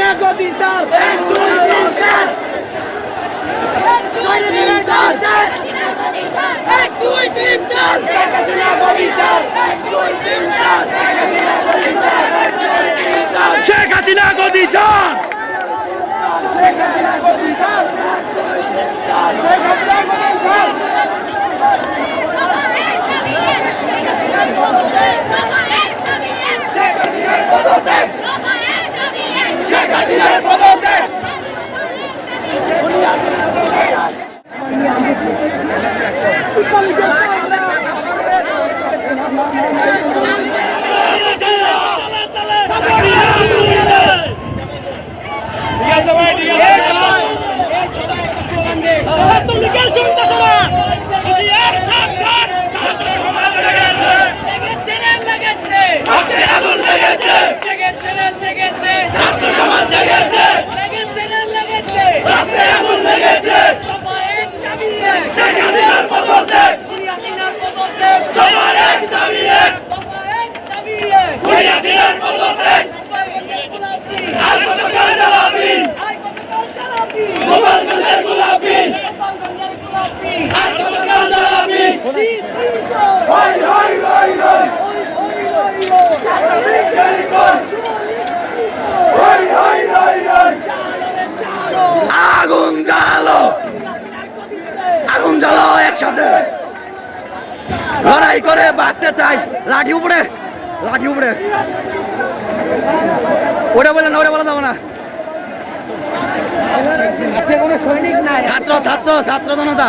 না গদি স্যার শেখ হাসিনা গদি চান শেখ হাসিনা গদি চান শেখ হাসিনা গদি চান শেখ হাসিনা গদি চান পদত্যাগ আগুন জ্বালো। আগুন জ্বালাও একসাথে। লড়াই করে বাঁচতে চাই। লাঠি উপরে লাঠি উপরে। ওটা বলে না, ওটা বলা যাব না। ছাত্র ছাত্র ছাত্র জনতা।